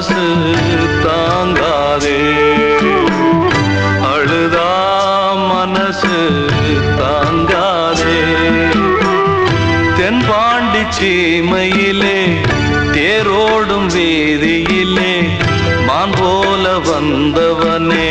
மனசு தாங்காதே. அழுதா மனசு தாங்காதே. தென்பாண்டி சீமையிலே தேரோடும் வேதியிலே மான் போல வந்தவனே.